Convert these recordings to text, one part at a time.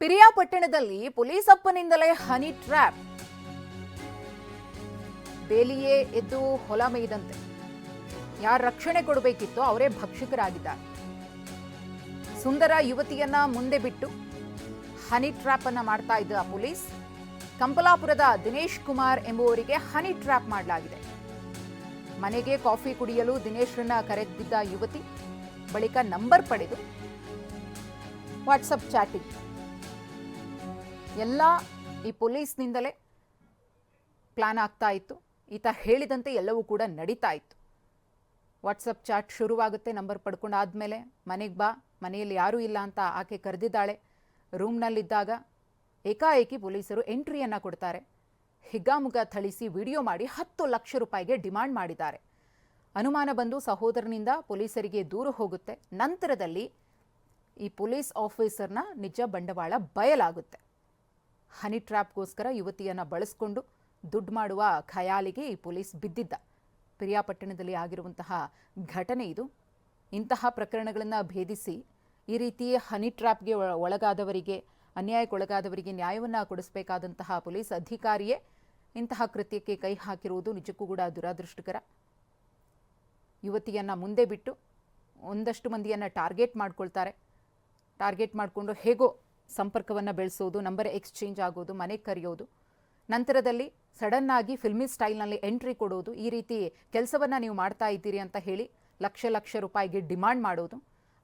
ಪಿರಿಯಾಪಟ್ಟಣದಲ್ಲಿ ಪೊಲೀಸಪ್ಪನಿಂದಲೇ honey trap. ಬೇಲಿಯೇ ಎದ್ದು ಹೊಲ ಮೇಯ್ದಂತೆ. ಯಾರು ರಕ್ಷಣೆ ಕೊಡಬೇಕಿತ್ತೋ ಅವರೇ ಭಕ್ಷಕರಾಗಿದ್ದಾರೆ. ಸುಂದರ ಯುವತಿಯನ್ನ ಮುಂದೆ ಬಿಟ್ಟು ಹನಿ ಟ್ರ್ಯಾಪ್ ಅನ್ನ ಮಾಡ್ತಾ ಇದ್ದ ಪೊಲೀಸ್ ಕಂಪಲಾಪುರದ ದಿನೇಶ್ ಕುಮಾರ್ ಎಂಬುವರಿಗೆ ಹನಿ ಟ್ರ್ಯಾಪ್ ಮಾಡಲಾಗಿದೆ. ಮನೆಗೆ ಕಾಫಿ ಕುಡಿಯಲು ದಿನೇಶ್ರನ್ನ ಕರೆದಿದ್ದ ಯುವತಿ ಬಳಿಕ ನಂಬರ್ ಪಡೆದು ವಾಟ್ಸಪ್ ಚಾಟಿಂಗ್. ಎಲ್ಲ ಈ ಪೊಲೀಸ್ನಿಂದಲೇ ಪ್ಲಾನ್ ಆಗ್ತಾ ಇತ್ತು. ಈತ ಹೇಳಿದಂತೆ ಎಲ್ಲವೂ ಕೂಡ ನಡೀತಾ ಇತ್ತು. ವಾಟ್ಸಪ್ ಚಾಟ್ ಶುರುವಾಗುತ್ತೆ, ನಂಬರ್ ಪಡ್ಕೊಂಡು ಆದಮೇಲೆ ಮನೆಗೆ ಬಾ, ಮನೆಯಲ್ಲಿ ಯಾರೂ ಇಲ್ಲ ಅಂತ ಆಕೆ ಕರೆದಿದ್ದಾಳೆ. ರೂಮ್ನಲ್ಲಿದ್ದಾಗ ಏಕಾಏಕಿ ಪೊಲೀಸರು ಎಂಟ್ರಿಯನ್ನು ಕೊಡ್ತಾರೆ. ಹಿಗ್ಗಾಮುಗ ಥಳಿಸಿ ವಿಡಿಯೋ ಮಾಡಿ ಹತ್ತು ಲಕ್ಷ ರೂಪಾಯಿಗೆ ಡಿಮಾಂಡ್ ಮಾಡಿದ್ದಾರೆ. ಅನುಮಾನ ಬಂದು ಸಹೋದರನಿಂದ ಪೊಲೀಸರಿಗೆ ದೂರು ಹೋಗುತ್ತೆ. ನಂತರದಲ್ಲಿ ಈ ಪೊಲೀಸ್ ಆಫೀಸರ್ನ ನಿಜ ಬಂಡವಾಳ ಬಯಲಾಗುತ್ತೆ. ಹನಿ ಟ್ರ್ಯಾಪ್ಗೋಸ್ಕರ ಯುವತಿಯನ್ನು ಬಳಸಿಕೊಂಡು ದುಡ್ಡು ಮಾಡುವ ಖಯಾಲಿಗೆ ಈ ಪೊಲೀಸ್ ಬಿದ್ದಿದ್ದ. ಪಿರಿಯಾಪಟ್ಟಣದಲ್ಲಿ ಆಗಿರುವಂತಹ ಘಟನೆ ಇದು. ಇಂತಹ ಪ್ರಕರಣಗಳನ್ನು ಭೇದಿಸಿ ಈ ರೀತಿ ಹನಿ ಟ್ರ್ಯಾಪ್ಗೆ ಒಳಗಾದವರಿಗೆ, ಅನ್ಯಾಯಕ್ಕೊಳಗಾದವರಿಗೆ ನ್ಯಾಯವನ್ನು ಕೊಡಿಸಬೇಕಾದಂತಹ ಪೊಲೀಸ್ ಅಧಿಕಾರಿಯೇ ಇಂತಹ ಕೃತ್ಯಕ್ಕೆ ಕೈ ಹಾಕಿರುವುದು ನಿಜಕ್ಕೂ ಕೂಡ ದುರಾದೃಷ್ಟಕರ. ಯುವತಿಯನ್ನು ಮುಂದೆ ಬಿಟ್ಟು ಒಂದಷ್ಟು ಮಂದಿಯನ್ನು ಟಾರ್ಗೆಟ್ ಮಾಡ್ಕೊಳ್ತಾರೆ. ಟಾರ್ಗೆಟ್ ಮಾಡಿಕೊಂಡು ಹೇಗೋ ಸಂಪರ್ಕವನ್ನು ಬೆಳೆಸೋದು ನಂಬರ್ ಎಕ್ಸ್ಚೇಂಜ್ ಆಗೋದು, ಮನೆ ಕರೆಯೋದು. ನಂತರದಲ್ಲಿ ಸಡನ್ ಆಗಿ ಫಿಲ್ಮಿ ಸ್ಟೈಲ್ನಲ್ಲಿ ಎಂಟ್ರಿ ಕೊಡೋದು, ಈ ರೀತಿ ಕೆಲಸವನ್ನು ನೀವು ಮಾಡ್ತಾ ಇದ್ದೀರಿ ಅಂತ ಹೇಳಿ ಲಕ್ಷ ಲಕ್ಷ ರೂಪಾಯಿಗೆ ಡಿಮಾಂಡ್ ಮಾಡೋದು.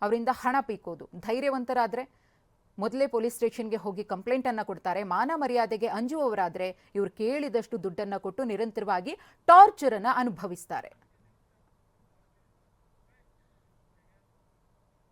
ಅವರಿಂದ ಹಣ ಪೀಕೋದು. ಧೈರ್ಯವಂತರಾದರೆ ಮೊದಲೇ ಪೊಲೀಸ್ ಸ್ಟೇಷನ್ಗೆ ಹೋಗಿ ಕಂಪ್ಲೇಂಟನ್ನು ಕೊಡ್ತಾರೆ. ಮಾನ ಮರ್ಯಾದೆಗೆ ಅಂಜುವವರಾದರೆ ಇವರು ಕೇಳಿದಷ್ಟು ದುಡ್ಡನ್ನು ಕೊಟ್ಟು ನಿರಂತರವಾಗಿ ಟಾರ್ಚರನ್ನು ಅನುಭವಿಸ್ತಾರೆ.